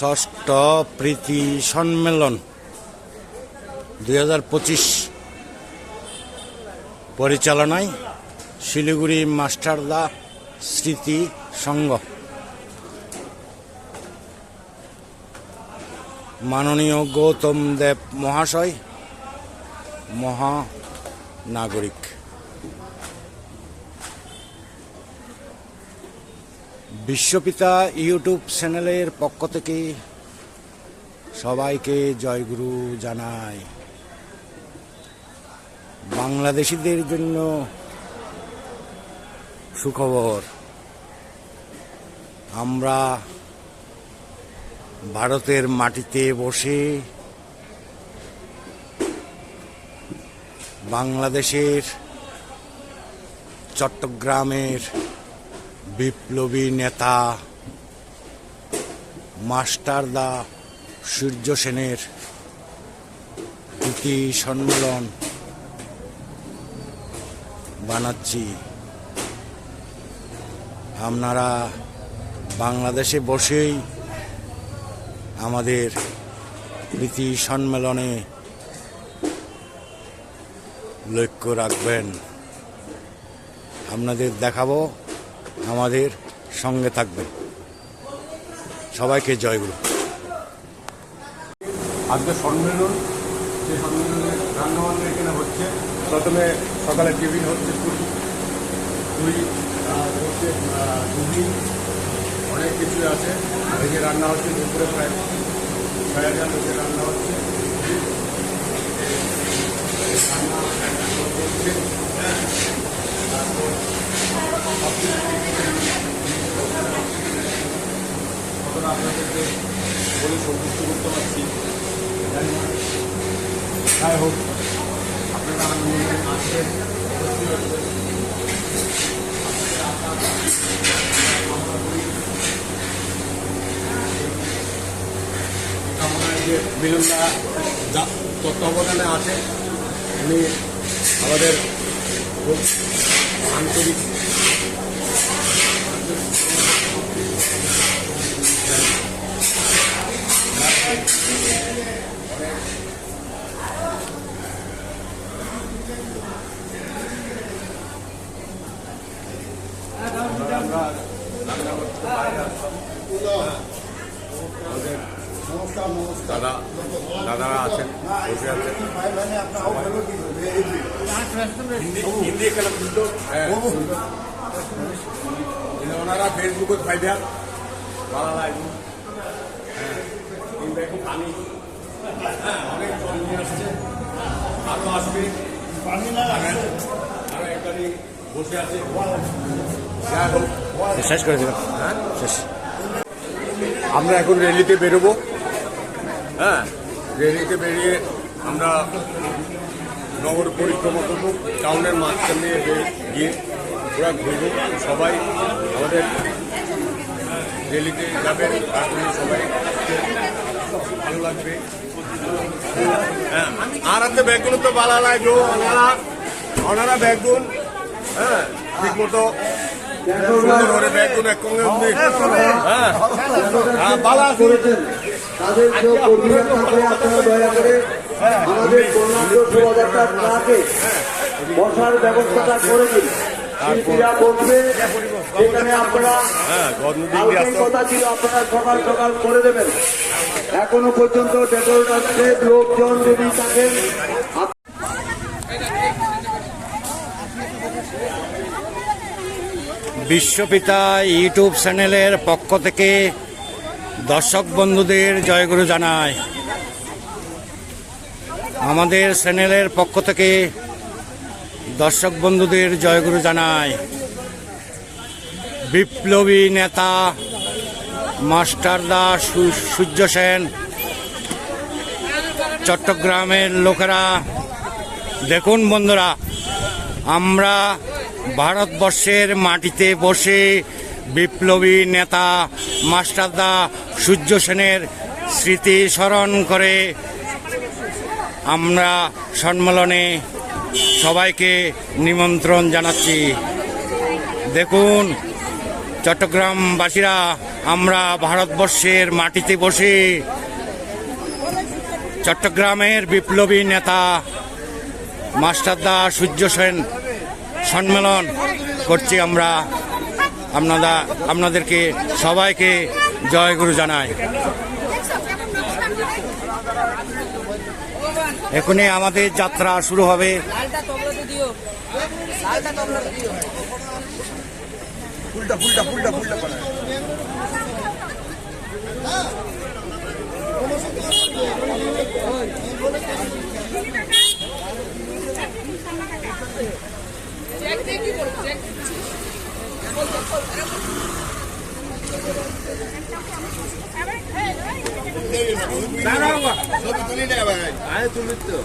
ষষ্ঠ প্রীতি সম্মেলন দুই হাজার পঁচিশ পরিচালনায় শিলিগুড়ি মাস্টারদা স্মৃতি সংঘ। মাননীয় গৌতম দেব মহাশয়, মহানাগরিক। বিশ্বপিতা ইউটিউব চ্যানেলের পক্ষ থেকে সবাইকে জয়গুরু জানাই। বাংলাদেশিদের জন্য সুখবর, আমরা ভারতের মাটিতে বসে বাংলাদেশের চট্টগ্রামের বিপ্লবী নেতা মাস্টারদা সূর্য সেনের প্রীতি সম্মেলন বানাচ্ছি। আপনারা বাংলাদেশে বসেই আমাদের প্রীতি সম্মেলনে লক্ষ্য রাখবেন। আপনাদের দেখাবো আমাদের সঙ্গে থাকবেন। সবাইকে জয়গুরু আজকে সম্মেলন, সেই সম্মেলনে রান্নাবান্না এখানে হচ্ছে। প্রথমে সকালে টিফিন হচ্ছে পুরি দুই হচ্ছে ঘুগনি, অনেক কিছু আছে। যে রান্না হচ্ছে দুপুরে প্রায় ছয় হাজার লোকের রান্না হচ্ছে রান্না হচ্ছে তারপর সব কিছু কতটা আপনাদেরকে বলে সন্তুষ্ট করতে পারছি। যাই হোক। আপনারা যে মিলনদা তত্ত্বাবধানে আছে উনি আমাদের খুব আন্তরিক দাদা দাদারা আছেন বসে আছেন। হিন্দি এখানে বুঝলো হ্যাঁ ওনারা ফেসবুকে ফাইবার ভালো লাগবে কিন্তু এখন পানি। হ্যাঁ অনেক জল নিয়ে আসছে। আরও আসবে। হ্যাঁ, আরও একবারই বসে আছে। শেষ করে দেবেন হ্যাঁ? শেষ। আমরা এখন র্যালিতে বেরোবো। হ্যাঁ। র্যালিতে বেরিয়ে আমরা নগর পরিক্রমা করব টাউনের মাঝখান দিয়ে গিয়ে ওরা ঘুরবো। সবাই আমাদের র্যালিতে যাবে সবাই ভালো লাগবে। হ্যাঁ। আর হাতে ব্যাগগুলো তো ভালো লাগবে ওনারা ওনারা ব্যাগগুন হ্যাঁ ঠিক মতো আমাদের কল্যাণ শোভাযাত্রার বসার ব্যবস্থাটা করে দিন শিল্পীরা বসবে সেখানে আপনারা কথা ছিল আপনারা সকাল সকাল করে দেবেন এখনও পর্যন্ত ডেকোরেটারকে লোকজন যদি থাকেন বিশ্বপিতা ইউটিউব চ্যানেলের পক্ষ থেকে দর্শক বন্ধুদের জয়গুরু জানায় আমাদের চ্যানেলের পক্ষ থেকে দর্শক বন্ধুদের জয়গুরু জানায় বিপ্লবী নেতা মাস্টারদা সু- সূর্য সেন, চট্টগ্রামের লোকেরা, দেখুন বন্ধুরা, আমরা ভারতবর্ষের মাটিতে বসে বিপ্লবী নেতা মাস্টারদা সূর্য সেনের স্মৃতি স্মরণ করে আমরা সম্মেলনে সবাইকে নিমন্ত্রণ জানাচ্ছি। দেখুন, চট্টগ্রামবাসীরা, আমরা ভারতবর্ষের মাটিতে বসে চট্টগ্রামের বিপ্লবী নেতা মাস্টারদা সূর্য সেন সম্মেলন করছি আমরা। আপনারা আপনাদেরকে সবাইকে জয়গুরু জানাই। এখনই আমাদের যাত্রা শুরু হবে। দাঁড়াও। ছবি তুলি না ভাই। আরে তুমি তো।